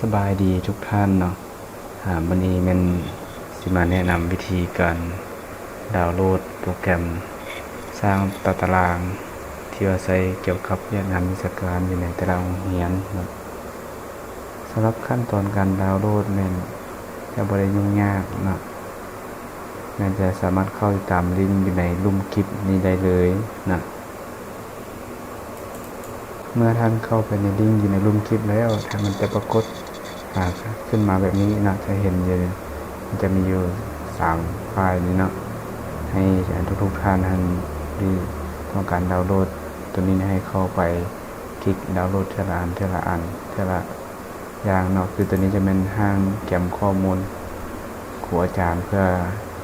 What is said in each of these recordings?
สบายดีทุกท่านเนาะหาวันนี้มันสิมาแนะนำวิธีการดาวน์โหลดโปรแกรม สร้างตาราง ที่ว่าใช้เกี่ยวกับเรื่องานวิชาการอยู่ในตารางเรียนนะสำหรับขั้นตอนการดาวน์โหลดแม่นจะบ่ได้ยุ่งยากนะแม่นจะสามารถเข้าตามลิงก์อยู่ในลุ่มคลิปนี้ได้เลยนะเมื่อท่านเข้าไปในลิงก์อยู่ในรูมคลิปแล้วท่านมันจะปรากฏาขึ้นมาแบบนี้นะจะเห็นอยู่มันจะมีอยู่สามไฟล์นี้เนาะให้ทุกๆท่านท่านที่ต้องการดาวน์โหลด ตัวนี้ให้เข้าไปคลิกดาวน์โหลดเทละอันเทละอันเทละอย่างเนาะคือตัวนี้จะเป็นห้างแกมข้อมูลครูอาจารย์เพื่อ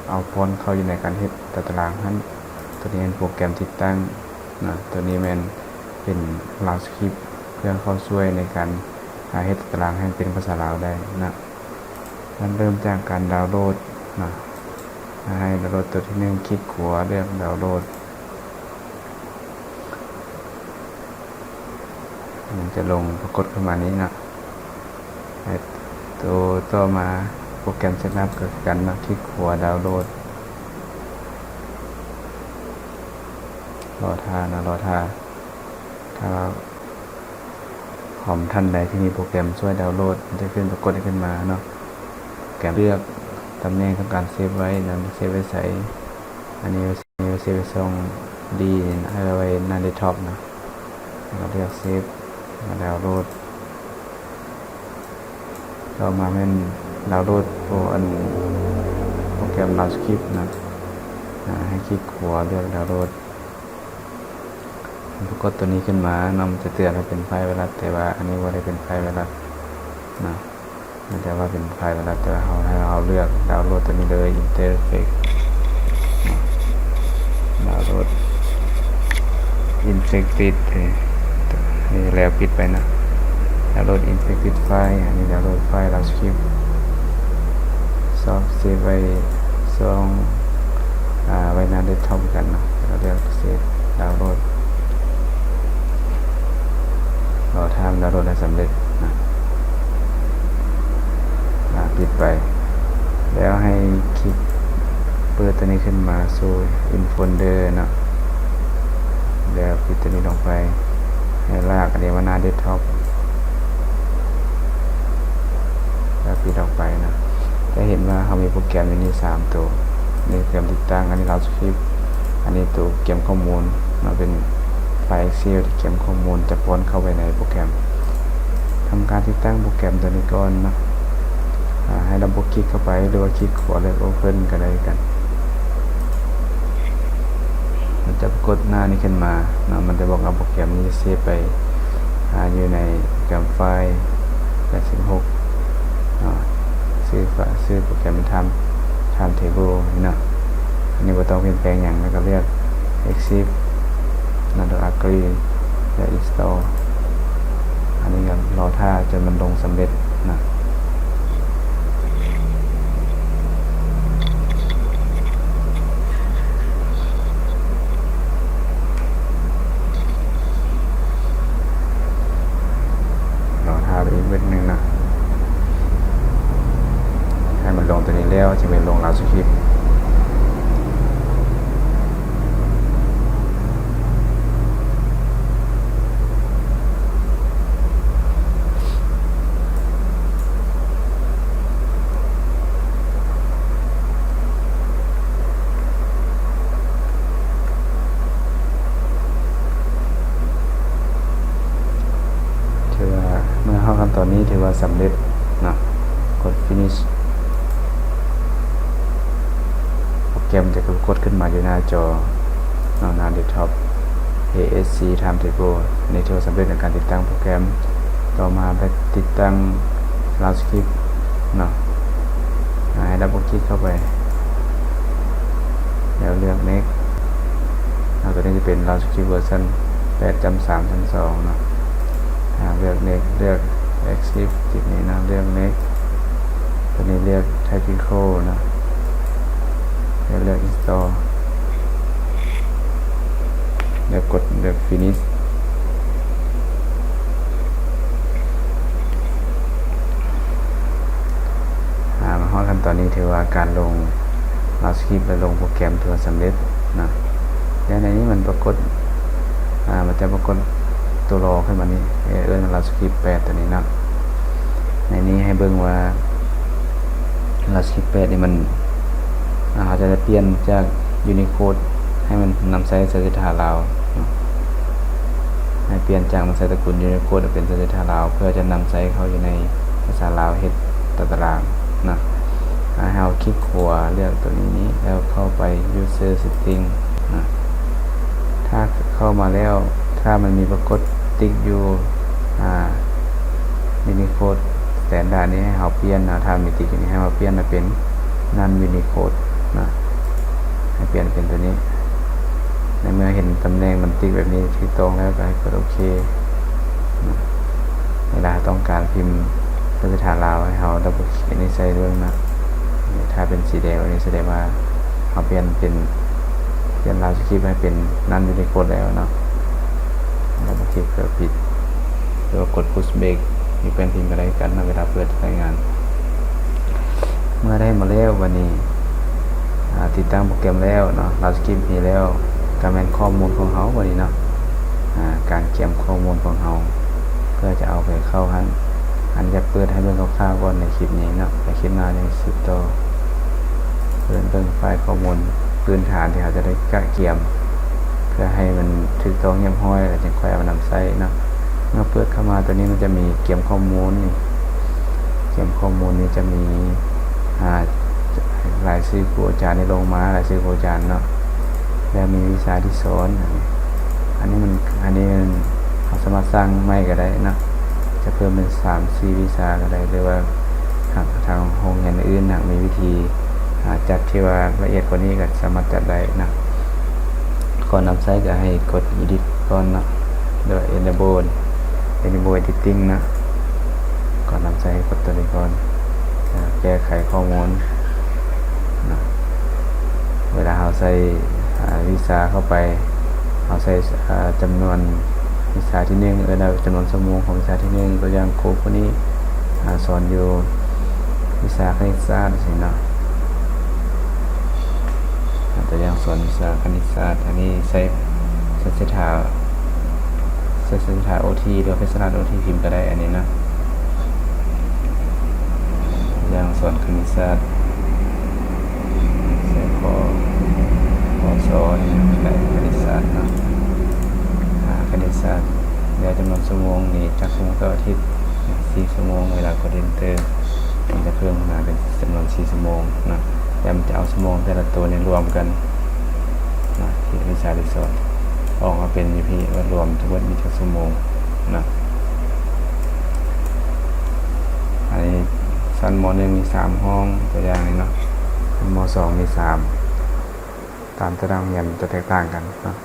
เอาฟอนต์เข้าอยู่ในการเฮ็ดตารางนั้นตัวนี้เป็นโปรแกรมติดตั้งนะตัวนี้มันเป็นลาวสคริปเพื่อเข้าช่วยในการ หาเฮ็ดตารางให้เป็นภาษาลาวได้นะมันเริ่มจากการดาวน์โหลดนะให้ดาวน์โหลดตัวที่หนึ่งคลิกขวาเลือกดาวน์โหลดมันจะลงปรากฏขึ้นมานี้นะตัวต่อมาโปรแกรมเซตอัพกันนะคลิกขวาดาวน์โหลดรอท่านะรอท่าถ้า เราคอมท่านใดที่มีโปรแกรมช่วยดาวน์โหลดจะขึ้นปรากฏขึ้นมาเนาะแกมเลือกตำแหน่งของการเซฟไว้นะเซฟไว้ใส่อันนี้อันนี้เซฟไว้ส่งดีให้เราไว้หน้าเดสก์ท็อปนะแล้วก็เลือกเซฟมาดาวน์โหลดต่อมาเป็นดาวน์โหลดโปรอันโปรแกรม l o u d s c r i p t นะให้คลิกขวาเลือกดาวน์โหลด ปรากฏตัวนี้ขึ้นมานำจะเตือนว่าเป็นไฟล์ไวรัสแต่ว่า อันนี้ว่าได้เป็นไฟล์ไวรัสนะไม่ใช่ว่าเป็นไฟล์ไวรัสแต่ว่าเราให้เราเลือกดาวน์โหลดตัวนี้เลย interface ดาวน์โหลด infected เอ้ยนี่แล้วปิดไปนะดาวน์โหลด infected ไฟอันนี้ดาวน์โหลดไฟล์ last script ซอฟเซฟไว้ซองอ่าไว้หน้าเดสก์ท็อปกันนะเราเลือกเซฟดาวน์โหลด เราทำดาวน์โหลดได้สำเร็จนะนะปิดไป แล้วให้คลิกเปิดตัวนี้ขึ้นมาสู่ in folder นะแล้วปิดตัวนี้ลงไป ให้ลากอันนี้มาหน้าเดสก์ท็อปแล้วปิดออกไปนะจะเห็นว่าเขามีโปรแกรมอยู่นี่สามตัวนี่โปรแกรมติดตั้งอันนี้เราสคริปต์อันนี้ตัวเก็บข้อมูลมาเป็น ไฟล์ Excel ที่เก็บข้อมูลจะป้นเข้าไปในโปรแกรมทำการติดตั้งโปรแกรมตัวนี้ก่อนนะให้ดับเบิลคลิกเข้าไปหรือว่าคลิกขวาเลือก Open ก็ได้กัน มันจะปรากฏหน้านี้ขึ้นมานะมันจะบอกว่าโปรแกรมนี้เซฟไปอ่าอยู่ในโปรแกรมไฟล์86ซื้อฝาซื้อโปรแกรมทำ Time Table นี่นะอันนี้ก็ต้องเปลี่ยนแปลงอย่างแล้วก็เรียก Exif นั่นเรา agree และ install อันนี้ก็รอท่าจนมันลงสำเร็จนะรอท่าไปอีกเวทหนึ่งนะให้มันลงตัวนี้แล้วจะเป็นลงลาวสคริปต์ ถือว่าเมื่อเข้าขั้น ตอนนี้ถือว่าสำเร็จนะกด finish โปรแกรมจะกดขึ้นมาอยู่หน้าจอหน้าเดสก์ท็อป ASC Timetable อันนี้ถือว่าสำเร็จในการติดตั้งโปรแกรม ต่อมาไปติดตั้ง Last Script เนาะให้ดับเบิลคลิกเข้าไป แล้วเลือก Next ตัวนี้จะเป็น Last Script version 8.3.2เนาะอ่าเลือก next เลือก exit จุดนี้นะเลือก next ตัวนี้เลือก typical นะแล้วเลือก install แล้วกกดเลือก finish ตอนนี้ถือว่าการลงลาสคริปต์และลงโปรแกรมถือว่าสำเร็จนะแล้วในนี้มันปรากฏอ่ามันจะปรากฏ ตัวรอขึ้นมานี่เอิ้นลาสคริปต์8ตัวนี้นะในนี้ให้เบิ่งว่าลาสคริปต์8นี่มันอาเขาจะเปลี่ยนจาก Unicode ให้มันนำใช้สัญชาติลาวเนาให้เปลี่ยนจากมันใช้ตระกูล Unicode เป็นสัญชาติลาว เพื่อจะนำใช้เข้าอยู่ในภาษาลาวเฮ็ดตารางนะให้เราคลิกขวาเลือกตัวนี้แล้วเข้าไป user setting นะถ้าเข้ามาแล้วถ้ามันมีปรากฏ ติ๊กอยู่อ่า Unicode สแตนดานี้ให้เราเปลี่ยนนะถ้ามีติ๊กอยู่นี้ให้เราเปลี่ยนมาเป็น non Unicode นะให้เปลี่ยนเป็นตัวนี้ ในเมื่อเห็นตำแหน่งมันติ๊กแบบนี้ที่ตรงแล้วก็ให้กดโอเคนะเวลาต้องการพิมพ์ภาษาลาวให้เราดับเบิลคลิกนี่ใส่เรื่องนะถ้าเป็นสีแดงอันนี้แสดงว่าเราเปลี่ยนเป็นเปลี่ยนลาวสคริปต์ให้เป็นนั่นยู่ในกดแล้วเนาะ ดับเบิลคลิกเพื่อปิดหรือว่ากด push back มีเป็นพิมพ์อะไรกันนะเวลาเปิดรายงาน เมื่อได้มาแล้ววันนี้ติดตั้งโปรแกรมแล้วเนาะลาสคริปต์มีแล้วการแมนข้อมูลของเขาวันนี้เนาะการเก็บข้อมูลของเขาเพื่อจะเอาไปเข้าหันอันจะเปิดให้เบิ่งคร่าวๆก่อนในคลิปนี้เนาะในคลิปหน้าในสิบต่อเปิดเบิ่งไฟล์ข้อมูลพื้นฐานที่เขาจะได้กะเกียม เพื่อให้มันถูกต้องเยี่ยมห้อยแล้วจึงค่อยเอามานำใช้เนาะเมื่อเปิดเข้ามาตัวนี้มันจะมีเกี่ยมข้อมูลนี่เกี่ยมข้อมูลนี้จะมีอ่ารายชื่อครูอาจารย์ในลงมารายชื่อครูอาจารย์เนาะแล้วมีวิชาที่สอนอันนี้มันอันนี้มันเราสามารถสร้างไม่ก็ได้นะจะเพิ่มเป็นสามสี่วิชาก็ได้หรือว่าหากทางโรงเรียนอื่นหากมีวิธีจัดที่ว่าละเอียดกว่านี้ก็สามารถจัดได้นะ ก่อนนำใช้ก็ให้กด edit ก่อนนะโดย enable enable editing นะ ก่อนนำใช้กดตัวนี้ก่อน แก้ไขข้อมูลนะเวลาเราใส่อ่าวิชาเข้าไปเราใส่จำนวนวิชาที่หนึ่งเออเราจำนวนชั่วโมงของวิชาที่หนึ่งตัวอย่างครูคนนี้สอนอยู่วิชาคณิตศาสตร์สินะ ตัวอย่างสอนวิชาคณิตศาสตร์อันนี้ใช้ใช้เสถาใช้เสถาโอทีหรือเพชรศาต์โอทีพิมพ์ก็ได้อันนี้นะตัวอย่างสอนคณิตศาสตร์ใช้ข้อข้อสอนได้คณิตศาสตร์เนาะหาคณิตศาสตร์แล้วจำนวนชั่วโมงนี่จากชั่วโมงต่ออาทิตย์สี่ชั่วโมงเวลากดเอนเตอร์มันจะเพิ่มมาเป็นจำนวนสี่ชั่วโมงนะ แล้วมันจะเอาชั่วโมงแต่ละตัวเนี่ยรวมกันนะที่วิชาที่สอนออกมาเป็นยูพีว่ารวมทั้งหมดมีจักชั่วโมงนะอันนี้ชั้นมหนึ่งมีสามห้องตัวอย่างนี้เนาะมสองมีสามตามตารางเรียนจะแตกต่างกันเนะ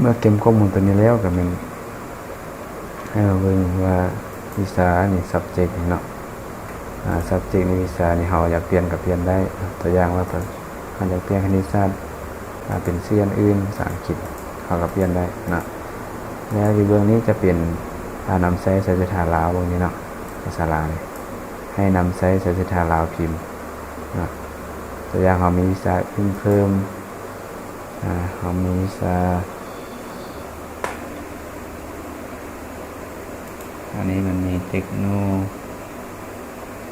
เมื่อเก็บข้อมูลตัวนี้แล้วก็มันให้เราเบิ่งว่าวิชานี่ subject เนาะ อ่า subject ในวิชานี่เราอยากเปลี่ยนกับเปลี่ยนได้ตัวอย่างว่าตัวเราอยากเปลี่ยนคณิตศาสตร์เป็นเสียนอื่นภาษาอังกฤษเราก็เปลี่ยนได้นะแล้วอยู่เบื้องนี้จะเป็นอ่านำใช้สัญชาติลาวเบื้องนี้เนาะภาษาลาวให้นำใช้สัญชาติลาวพิมพ์นะตัวอย่างเรามีวิชาพิมพ์เพิ่มเรามีวิชาอันนี้มันมีเทคโนโลย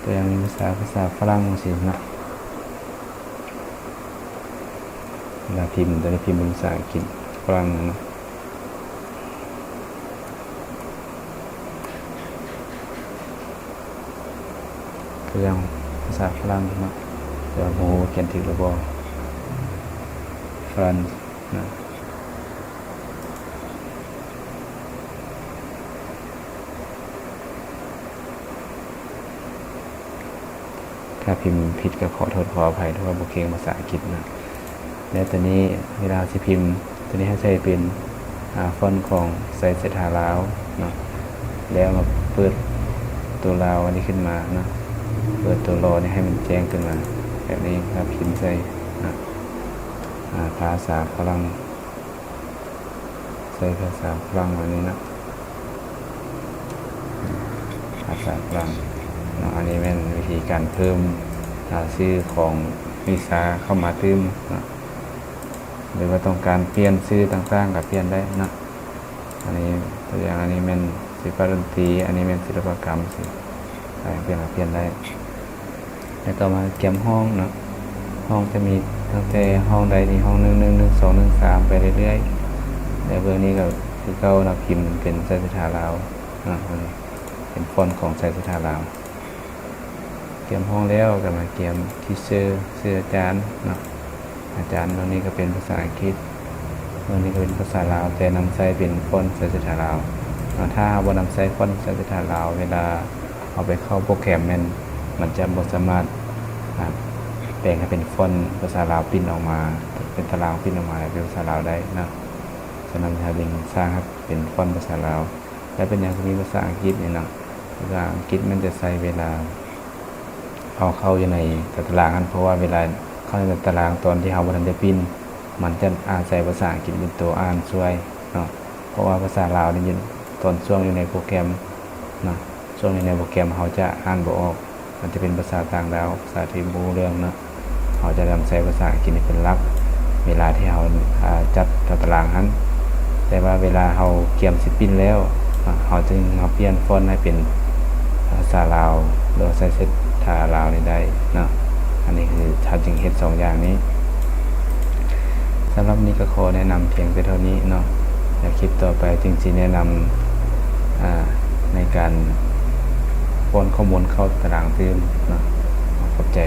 ตัวอย่างมีภาษาภาษาฝรั่งสินะเวลาพิมพ์ตัวนี้พิมพ์เป็นภาษาอังกฤษฝรั่งนะตัวอย่างภาษาฝรั่งนะเดี๋ยวโมเขียนถึงระบอฝรั่งนะ ถ้าพิมพ์ผิดก็ขอโทษขออภัยด้วยว่าบุเกงภาษาอังกฤษนะและตัวนี้เวลาสิพิมพ์ ตัวนี้ให้ใช้เป็นอาฟอนต์ของไซส์เซทาลาวเนาะแล้วมาเปิดตัวลาวอันนี้ขึ้นมาเนาะเปิดตัวรอนี่ให้มันแจ้งขึ้นมาแบบนี้ครับพิมพ์ใส่นะาภาษาฝรั่งใส่ภาษาฝรั่งอันนี้นะภาษาฝรั่ง อันนี้เป็นวิธีการเพิ่มอ่าซื้อของวีซ่าเข้ามาตืมเนะหรือว่าต้องการเปลี่ยนซื้อต่างๆกับเปลี่ยนได้นะอันนี้ตัวอย่างอันนี้เป็นศิลปะดนตรีอันนี้เป็นศิลปกรรมสิอะไรเปลี่ยนกับเปลี่ยนได้ แล้วก็มาเก็บห้องนะห้องจะมีตั้งแต่ห้องใดนี่ห้องหนึ่งหนึ่งหนึ่งสองหนึ่งสามไปเรื่อยๆแต่เบอร์นี้ก็คือเก้านักพิมพ์เป็นไซส์สถาลาวเนาะเป็นฟอนต์ของไซส์สถาลาว รียมห้องแล้วก็มาเตรียมทีเซอร์เสื้ออาจารย์เนาะอาจารย์ตรงนี้ก็เป็นภาษาอังกฤษตรงนี้ก็เป็นภาษาลาว แต่นำใช้เป็นฟอนต์ไซส์สถาลาวเนาะถ้าบ่นำใช้ฟอนต์ไซส์สถาลาว เวลาเอาไปเข้าโปรแกรมมันมันจะบ่สามารถแปลงให้เป็นฟอนต์ภาษาลาวปิ้นออกมา เป็นตารางปิ้นออกมาเป็นภาษาลาวได้นะฉะนั้นทางลิงสร้างครับเป็นฟอนต์ภาษาลาว และเป็นอย่างที่มีภาษาอังกฤษเนี่ยนะภาษาอังกฤษมันจะใช้เวลา เอาเข้าอยู่ในตารางนั้นเพราะว่าเวลาเข้าในตารางตอนที่เราบันได้ปิ้นมันจะอาศัยภาษาอังกฤษเป็นตัวอ่านช่วยเนาะเพราะว่าภาษาลาวนี่ยตอนช่วงอยู่ในโปรแกรมเนาะช่วงอยู่ในโปรแกรมเขาจะอ่านบออก มันจะเป็นภาษาต่างดาวภาษาที่บูเรื่องเนาะเขาจะนำใช้ภาษาอังกฤษเป็นหลัก เวลาที่เราจัดตารางนั้นแต่ว่าเวลาเราเกียมสิปินแล้วเราจึงมาเปลี่ยนฟอนต์ให้เป็นภาษาลาวหรือใช้เซต ทาลาวนี่ได้เนาะอันนี้คือท้าจึงเฮ็ดสองอย่างนี้สำหรับนี้ก็ขอแนะนำเพียงไปเท่านี้เนาะอยากคลิปต่อไปจริงๆแนะนำอ่าในการป้อนข้อมูลเข้าตารางเติมเนาะขอบใจ